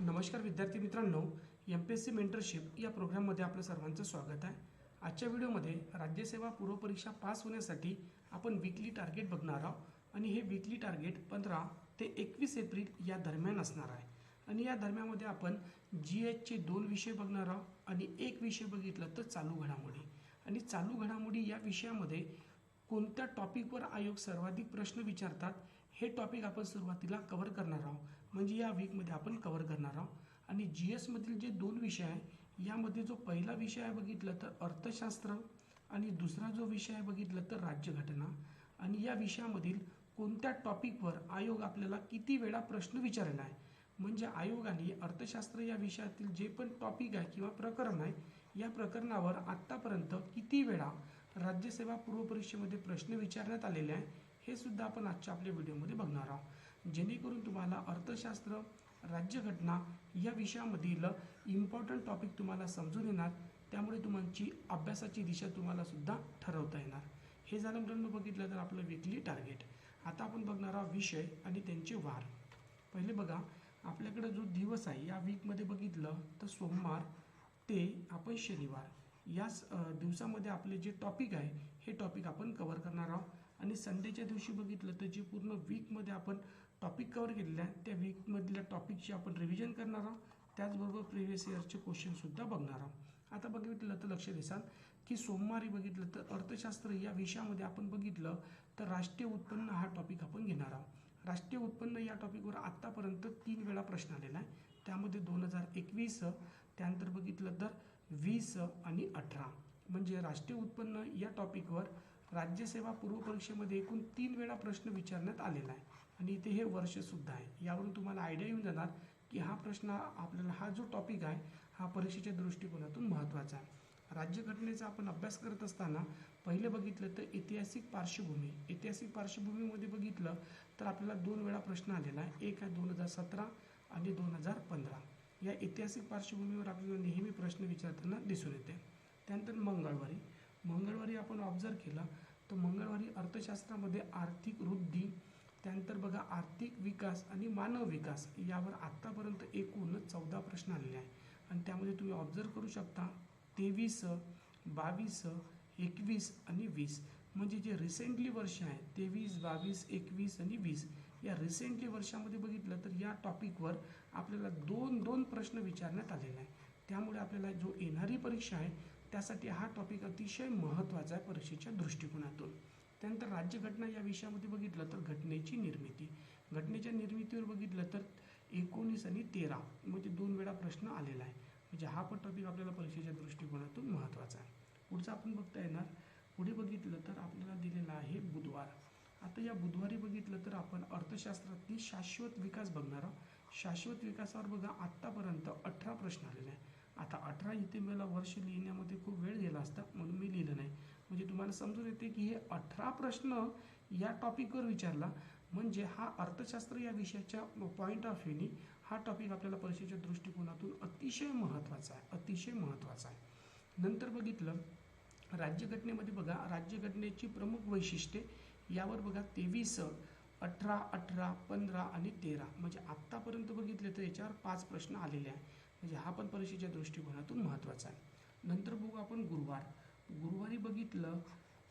नमस्कार विद्यार्थी मित्रांनो M P S C mentorship या प्रोग्राममध्ये आपलं सर्वांचं स्वागत आहे. आजच्या व्हिडिओमध्ये राज्यसेवा पूर्वपरीक्षा पास होण्यासाठी आपण विकली टार्गेट बघणार आहोत आणि हे विकली टार्गेट पंधरा ते एकवीस एप्रिल या दरम्यान असणार आहे. आणि या दरम्यानमध्ये आपण जी एचचे दोन विषय बघणार आहोत आणि एक विषय बघितलं तर चालू घडामोडी. आणि चालू घडामोडी या विषयामध्ये कोणत्या टॉपिकवर आयोग सर्वाधिक प्रश्न विचारतात हे टॉपिक आपण सुरुवातीला कव्हर करणार आहोत. म्हणजे या वीकमध्ये आपण कव्हर करणार आहोत. आणि जी एसमधील जे दोन विषय आहे यामध्ये जो पहिला विषय आहे बघितलं तर अर्थशास्त्र आणि दुसरा जो विषय आहे बघितलं तर राज्यघटना. आणि या विषयामधील कोणत्या टॉपिकवर आयोग आपल्याला किती वेळा प्रश्न विचारला आहे? म्हणजे आयोगाने अर्थशास्त्र या विषयातील जे पण टॉपिक आहे किंवा प्रकरण आहे या प्रकरणावर आत्तापर्यंत किती वेळा राज्यसेवा पूर्वपरीक्षेमध्ये प्रश्न विचारण्यात आलेले आहे? हे सुद्धा आपण आजच्या आपल्या व्हिडिओमध्ये बघणार आहोत. जेणेकरून तुम्हाला अर्थशास्त्र राज्यघटना या विषयामधील इम्पॉर्टंट टॉपिक तुम्हाला समजून येणार. त्यामुळे तुमची अभ्यासाची दिशा तुम्हाला सुद्धा ठरवता येणार. हे झालं मित्रांनो बघितलं तर आपलं वीकली टार्गेट आता आपण बघणार आहोत विषय आणि त्यांचे वार. पहिले बघा आपल्याकडे जो दिवस आहे या वीकमध्ये बघितलं तर सोमवार ते आपण शनिवार. याच दिवसामध्ये आपले जे टॉपिक आहे हे टॉपिक आपण कव्हर करणार आहोत. आणि संडेच्या दिवशी बघितलं तर जे पूर्ण वीकमध्ये आपण टॉपिक कवर केलेले आहे त्या वीकमधल्या टॉपिकची आपण रिव्हिजन करणार आहोत. त्याचबरोबर प्रिव्हियस इयरचे क्वेश्चनसुद्धा बघणार आहोत. आता बघितलं तर लक्ष देसाल की सोमवारी बघितलं तर अर्थशास्त्र या विषयामध्ये आपण बघितलं तर राष्ट्रीय उत्पन्न हा टॉपिक आपण घेणार आहोत. राष्ट्रीय उत्पन्न या टॉपिकवर आत्तापर्यंत तीन वेळा प्रश्न आलेला आहे. त्यामध्ये दोन हजार एकवीस त्यानंतर बघितलं तर वीस आणि अठरा. म्हणजे राष्ट्रीय उत्पन्न या टॉपिकवर राज्यसेवा पूर्वपरीक्षेमध्ये एकूण तीन वेळा प्रश्न विचारण्यात आलेला आहे. आणि इथे हे वर्षसुद्धा आहे. यावरून तुम्हाला आयडिया येऊन जाणार की हा प्रश्न आपल्याला हा जो टॉपिक आहे हा परीक्षेच्या दृष्टिकोनातून महत्त्वाचा आहे. राज्यघटनेचा आपण अभ्यास करत असताना पहिले बघितलं तर ऐतिहासिक पार्श्वभूमी ऐतिहासिक पार्श्वभूमीमध्ये बघितलं तर आपल्याला दोन वेळा प्रश्न आलेला आहे. एक आहे दोन हजार सतरा आणि दोन हजार पंधरा. या ऐतिहासिक पार्श्वभूमीवर आपल्याला नेहमी प्रश्न विचारताना दिसून येते. त्यानंतर मंगळवारी. मंगळवारी आपण ऑब्झर्व केला तर मंगळवारी अर्थशास्त्रामध्ये आर्थिक वृद्धी त्यानंतर बघा आर्थिक विकास आणि मानव विकास यावर आत्तापर्यंत एकूण चौदा प्रश्न आलेले आहे आणि त्यामध्ये तुम्ही ऑब्झर्व करू शकता तेवीस बावीस एकवीस आणि वीस. म्हणजे जे रिसेंटली वर्ष आहे तेवीस बावीस एकवीस आणि वीस या रिसेंटली वर्षामध्ये बघितलं तर या टॉपिकवर आपल्याला दोन दोन प्रश्न विचारण्यात आलेले आहे त्यामुळे आपल्याला जो येणारी परीक्षा आहे त्यासाठी हा टॉपिक अतिशय महत्त्वाचा आहे परीक्षेच्या दृष्टिकोनातून. त्यानंतर राज्यघटना या विषयामध्ये बघितलं तर घटनेची निर्मिती. घटनेच्या निर्मितीवर बघितलं तर एकोणीस आणि तेरा म्हणजे दोन वेळा प्रश्न आलेला आहे. म्हणजे हा पण टॉपिक आपल्याला परीक्षेच्या दृष्टिकोनातून महत्त्वाचा आहे. पुढचं आपण बघता येणार. पुढे बघितलं तर आपल्याला दिलेला आहे बुधवार. आता या बुधवारी बघितलं तर आपण अर्थशास्त्रातील शाश्वत विकास बघणार आहोत. शाश्वत विकासावर बघा आत्तापर्यंत अठरा प्रश्न आलेले आहे आता अठरा इथे मला वर्ष लिहिण्यामध्ये खूप वेळ गेला असता म्हणून मी लिहिलं नाही. म्हणजे तुम्हाला समजून येते की हे अठरा प्रश्न या टॉपिकवर विचारला. म्हणजे हा अर्थशास्त्र या विषयाच्या पॉईंट ऑफ व्ह्यूनी हा टॉपिक आपल्याला परीक्षेच्या दृष्टिकोनातून अतिशय महत्त्वाचा आहे अतिशय महत्त्वाचा आहे. नंतर बघितलं राज्यघटनेमध्ये बघा राज्यघटनेची प्रमुख वैशिष्ट्ये यावर बघा तेवीस अठरा अठरा पंधरा आणि तेरा. म्हणजे आत्तापर्यंत बघितले तर याच्यावर पाच प्रश्न आलेले आहेत म्हणजे हा पण परीक्षेच्या दृष्टिकोनातून महत्त्वाचा आहे. नंतर बघू आपण गुरुवार. गुरुवारी बघितलं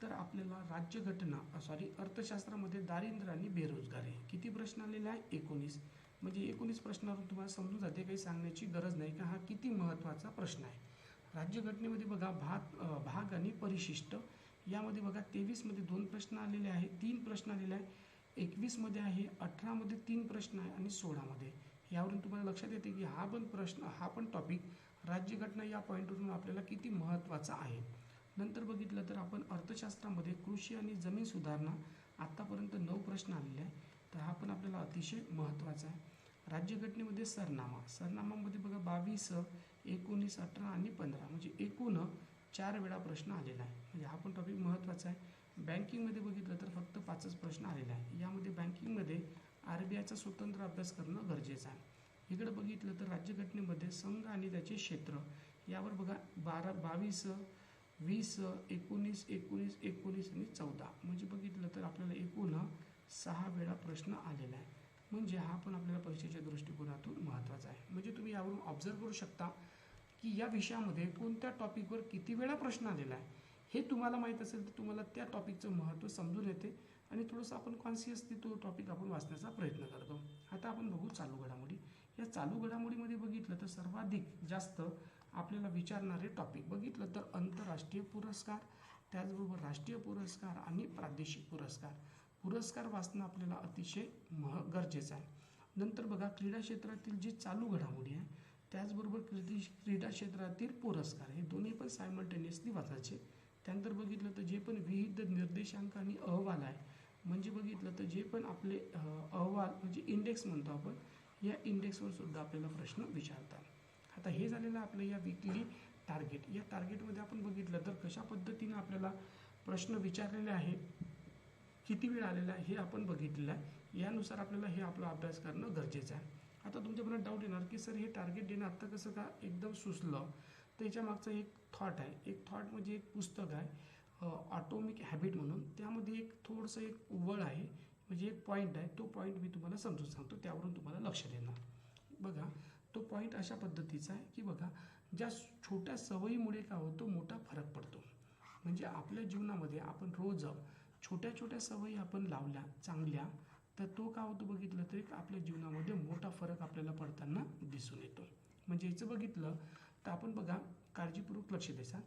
तर आपल्याला राज्यघटना सॉरी अर्थशास्त्रामध्ये दारिद्र्य आणि बेरोजगारी किती प्रश्न आलेले आहे? एकोणीस. म्हणजे एकोणीस प्रश्नावरून तुम्हाला समजून जाते काही सांगण्याची गरज नाही का हा किती महत्त्वाचा प्रश्न आहे. राज्यघटनेमध्ये बघा भाग भाग आणि परिशिष्ट. यामध्ये बघा तेवीसमध्ये दोन प्रश्न आलेले आहे तीन प्रश्न आलेले आहे एकवीसमध्ये आहे अठरामध्ये तीन प्रश्न आहे आणि सोळामध्ये. यावरून तुम्हाला लक्षात येते की हा पण प्रश्न हा पण टॉपिक राज्यघटना या पॉईंटवरून आपल्याला किती महत्त्वाचा आहे. नंतर बघितलं तर आपण अर्थशास्त्रामध्ये कृषी आणि जमीन सुधारणा आत्तापर्यंत नऊ प्रश्न आलेले आहे तर हा पण आपल्याला अतिशय महत्त्वाचा आहे. राज्यघटनेमध्ये सरनामा सरनामामध्ये बघा बावीस एकोणीस अठरा आणि पंधरा म्हणजे एकूण चार वेळा प्रश्न आलेला आहे. म्हणजे हा पण टॉपिक महत्त्वाचा आहे. बँकिंगमध्ये बघितलं तर फक्त पाचच प्रश्न आलेला आहे यामध्ये बँकिंगमध्ये आर बी आयचा स्वतंत्र अभ्यास करणं गरजेचं आहे. इकडे बघितलं तर राज्यघटनेमध्ये संघ आणि त्याचे क्षेत्र यावर बघा बारा बावीस वीस एकोणीस एकोणीस एकोणीस आणि चौदा. म्हणजे बघितलं तर आपल्याला एकूण सहा वेळा प्रश्न आलेला आहे. म्हणजे हा पण आपल्याला परीक्षेच्या दृष्टिकोनातून महत्त्वाचा आहे. म्हणजे तुम्ही यावरून ऑब्झर्व करू शकता की या विषयामध्ये कोणत्या टॉपिकवर किती वेळा प्रश्न आलेला आहे. हे तुम्हाला माहीत असेल तर तुम्हाला त्या टॉपिकचं महत्त्व समजून येते. आणि थोडंसं आपण कॉन्शियसली तो टॉपिक आपण वाचण्याचा प्रयत्न करतो. आता आपण बघू चालू घडामोडी. या चालू घडामोडीमध्ये बघितलं तर सर्वाधिक जास्त आपल्याला विचारणारे टॉपिक बघितलं तर आंतरराष्ट्रीय पुरस्कार त्याचबरोबर राष्ट्रीय पुरस्कार आणि प्रादेशिक पुरस्कार. पुरस्कार वाचणं आपल्याला अतिशय मह गरजेचं आहे. नंतर बघा क्रीडा क्षेत्रातील जी चालू घडामोडी आहे त्याचबरोबर क्रीडी क्रीडा क्षेत्रातील पुरस्कार. हे दोन्ही पण सायमल्टेनियसली वाचायचे. त्यानंतर बघितलं तर जे पण विविध निर्देशांक आणि अहवाल आहे म्हणजे बघितलं तर जे पण आपले अहवाल म्हणजे इंडेक्स म्हणतो आपण या इंडेक्सवर सुद्धा आपल्याला प्रश्न विचारतात. आता हे झालेलं आहे आपलं या विकली टार्गेट या टार्गेटमध्ये आपण बघितलं तर कशा पद्धतीनं आपल्याला प्रश्न विचारलेले आहे किती वेळ आलेला आहे हे आपण बघितलेलं आहे. यानुसार आपल्याला हे आपला अभ्यास करणं गरजेचं आहे. आता तुमच्या मनात डाऊट येणार की सर हे टार्गेट देणं आत्ता कसं का एकदम सुचलं? तर याच्या मागचं एक थॉट आहे. एक थॉट म्हणजे एक पुस्तक आहे. ऑटोमिक हॅबिट म्हणून त्यामध्ये एक थोडंसं एक वळ आहे. म्हणजे एक पॉईंट आहे. तो पॉईंट मी तुम्हाला समजून सांगतो. त्यावरून तुम्हाला लक्ष देणार. बघा तो पॉईंट अशा पद्धतीचा आहे की बघा ज्या छोट्या सवयीमुळे काय होतो मोठा फरक पडतो. म्हणजे आपल्या जीवनामध्ये आपण रोज छोट्या छोट्या सवयी आपण लावल्या चांगल्या तर तो काय होतो बघितलं तर एक आपल्या जीवनामध्ये मोठा फरक आपल्याला पडताना दिसून येतो. म्हणजे याचं बघितलं तर आपण बघा काळजीपूर्वक लक्ष द्यायचा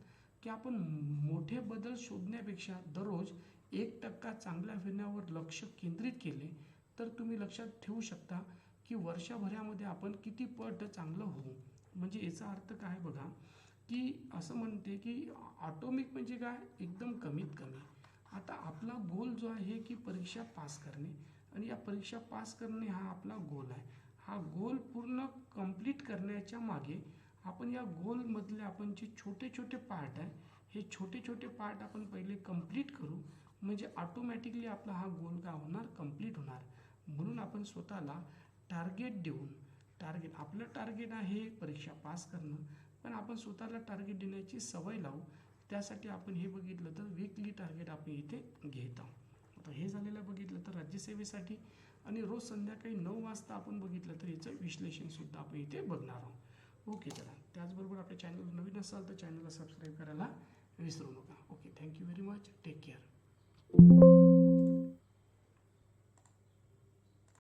की आपण मोठे बदल शोधण्यापेक्षा दररोज एक टक्का चांगल्या फिरण्यावर लक्ष केंद्रित केले तर तुम्ही लक्षात ठेवू शकता की वर्षभरामध्ये आपण किती पट चांगलं होऊ. म्हणजे याचा अर्थ काय बघा की असं म्हणते की ऑटोमिक म्हणजे काय? एकदम कमीत कमी. आता आपला गोल जो आहे की परीक्षा पास करणे. आणि या परीक्षा पास करणे हा आपला गोल आहे. हा गोल पूर्ण कंप्लीट करण्याच्या मागे आपण या गोलमधले आपण जे छोटे छोटे पार्ट आहे हे छोटे छोटे पार्ट आपण पहिले कंप्लीट करू. म्हणजे ऑटोमॅटिकली आपला हा गोल काय होणार? कंप्लीट होणार. म्हणून आपण स्वतःला टार्गेट देऊन टार्गेट आपलं टार्गेट आहे परीक्षा पास करणं पण आपण स्वतःला टार्गेट देण्याची सवय लावू. त्यासाठी आपण हे बघितलं तर वीकली टार्गेट आपण इथे घेत आहोत. आता हे झालेलं बघितलं तर राज्यसेवेसाठी आणि रोज संध्याकाळी नऊ वाजता आपण बघितलं तर याचं विश्लेषणसुद्धा आपण इथे बघणार आहोत. ओके चला. त्याचबरोबर आपल्या चॅनल नवीन असाल तर चॅनलला सबस्क्राईब करायला विसरू नका. Okay thank you very much take care